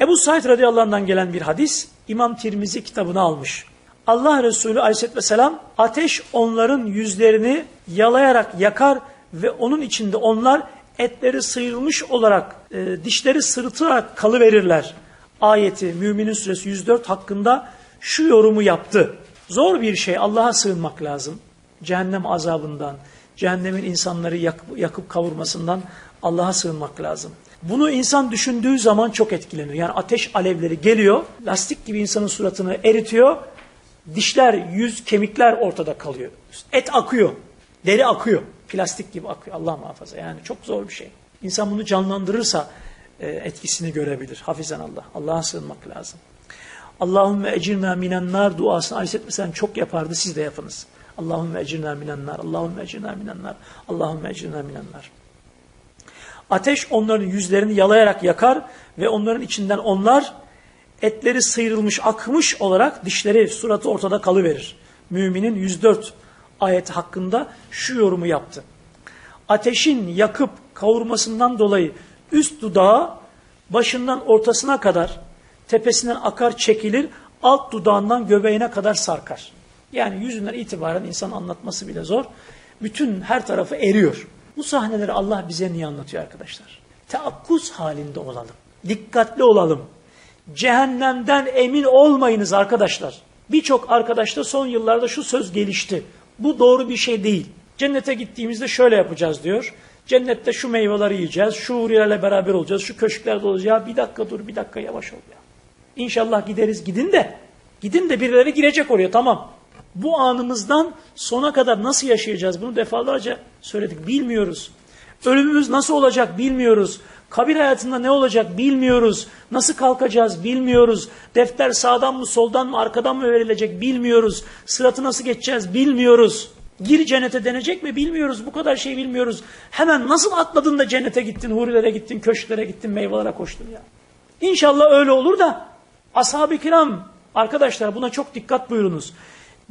Ebu Said radıyallahu anh'dan gelen bir hadis İmam Tirmizi kitabına almış. Allah Resulü aleyhisselatü vesselam ateş onların yüzlerini yalayarak yakar ve onun içinde onlar etleri sıyrılmış olarak e, dişleri sırıtarak kalıverirler. Ayeti Müminin Suresi 104 hakkında şu yorumu yaptı. Zor bir şey Allah'a sığınmak lazım. Cehennem azabından, cehennemin insanları yakıp, yakıp kavurmasından Allah'a sığınmak lazım. Bunu insan düşündüğü zaman çok etkilenir. Yani ateş alevleri geliyor, lastik gibi insanın suratını eritiyor, dişler, yüz, kemikler ortada kalıyor. Et akıyor, deri akıyor, plastik gibi akıyor. Allah muhafaza yani çok zor bir şey. İnsan bunu canlandırırsa e, etkisini görebilir. Hafizan Allah. Allah'a sığınmak lazım. Allahümme ecirna minen nar duasını Aleyhisselatü Vesselam çok yapardı siz de yapınız. Allahümme ecirna minen nar, Allahümme ecirna minen nar, Allahümme ecirna minen nar. Ateş onların yüzlerini yalayarak yakar ve onların içinden onlar etleri sıyrılmış, akmış olarak dişleri, suratı ortada kalıverir. Müminin 104 ayeti hakkında şu yorumu yaptı. Ateşin yakıp kavurmasından dolayı üst dudağı başından ortasına kadar tepesinden akar çekilir, alt dudağından göbeğine kadar sarkar. Yani yüzünden itibaren insan anlatması bile zor. Bütün her tarafı eriyor. Bu sahneleri Allah bize niye anlatıyor arkadaşlar? Teakkuz halinde olalım. Dikkatli olalım. Cehennemden emin olmayınız arkadaşlar. Birçok arkadaşta son yıllarda şu söz gelişti. Bu doğru bir şey değil. Cennete gittiğimizde şöyle yapacağız diyor. Cennette şu meyveleri yiyeceğiz, şu hurilerle beraber olacağız, şu köşklerde olacağız. Ya bir dakika dur, bir dakika yavaş ol ya. İnşallah gideriz, gidin de. Gidin de birileri girecek oraya, tamam. Bu anımızdan sona kadar nasıl yaşayacağız? Bunu defalarca söyledik, bilmiyoruz. Ölümümüz nasıl olacak bilmiyoruz. Kabir hayatında ne olacak bilmiyoruz. Nasıl kalkacağız bilmiyoruz. Defter sağdan mı soldan mı arkadan mı verilecek bilmiyoruz. Sıratı nasıl geçeceğiz bilmiyoruz. Gir cennete denecek mi bilmiyoruz. Bu kadar şey bilmiyoruz. Hemen nasıl atladın da cennete gittin, hurilere gittin, köşklere gittin, meyvelere koştun ya. İnşallah öyle olur da ashab-ı kiram arkadaşlar buna çok dikkat buyurunuz.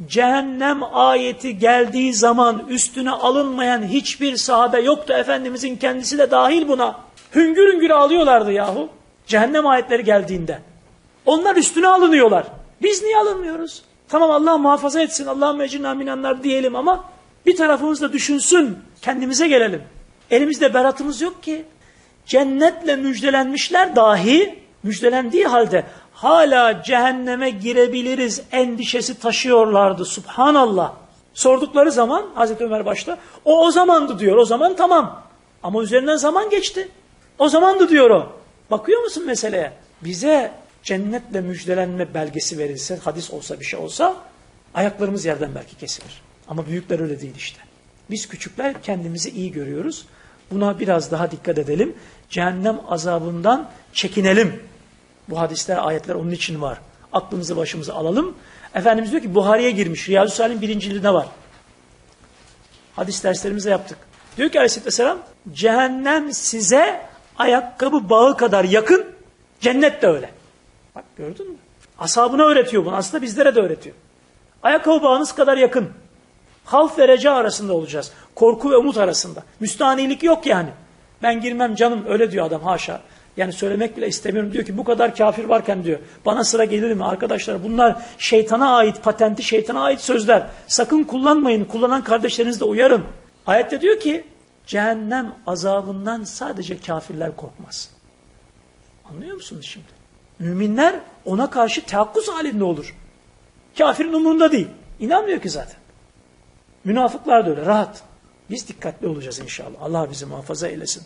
Cehennem ayeti geldiği zaman üstüne alınmayan hiçbir sahabe yoktu. Efendimizin kendisi de dahil buna. Hüngür hüngür ağlıyorlardı yahu. Cehennem ayetleri geldiğinde. Onlar üstüne alınıyorlar. Biz niye alınmıyoruz? Tamam Allah muhafaza etsin. Allah'ın mecina minanlar diyelim ama bir tarafımız da düşünsün. Kendimize gelelim. Elimizde beratımız yok ki. Cennetle müjdelenmişler dahi müjdelendiği halde hala cehenneme girebiliriz endişesi taşıyorlardı. Subhanallah. Sordukları zaman Hazreti Ömer başta o o zamandı diyor. O zaman tamam. Ama üzerinden zaman geçti. O zamandı diyor o. Bakıyor musun meseleye? Bize cennetle müjdelenme belgesi verilse, hadis olsa bir şey olsa ayaklarımız yerden belki kesilir. Ama büyükler öyle değil işte. Biz küçükler kendimizi iyi görüyoruz. Buna biraz daha dikkat edelim. Cehennem azabından çekinelim. Bu hadisler, ayetler onun için var. Aklımızı başımıza alalım. Efendimiz diyor ki Buhari'ye girmiş. Riyaz-ı Salim birinciliğine var. Hadis derslerimize yaptık. Diyor ki Aleyhisselatü Vesselam cehennem size ayakkabı bağı kadar yakın, cennet de öyle. Bak gördün mü? Asabına öğretiyor bunu. Aslında bizlere de öğretiyor. Ayakkabı bağınız kadar yakın. Havf ve reca arasında olacağız. Korku ve umut arasında. Müstanilik yok yani. Ben girmem canım öyle diyor adam haşa. Yani söylemek bile istemiyorum. Diyor ki bu kadar kafir varken diyor. Bana sıra gelir mi arkadaşlar? Bunlar şeytana ait, patenti şeytana ait sözler. Sakın kullanmayın. Kullanan kardeşlerinizi de uyarın. Ayette diyor ki cehennem azabından sadece kafirler korkmaz. Anlıyor musunuz şimdi? Müminler ona karşı teakkuz halinde olur. Kafirin umurunda değil. İnanmıyor ki zaten. Münafıklar da öyle rahat. Biz dikkatli olacağız inşallah. Allah bizi muhafaza eylesin.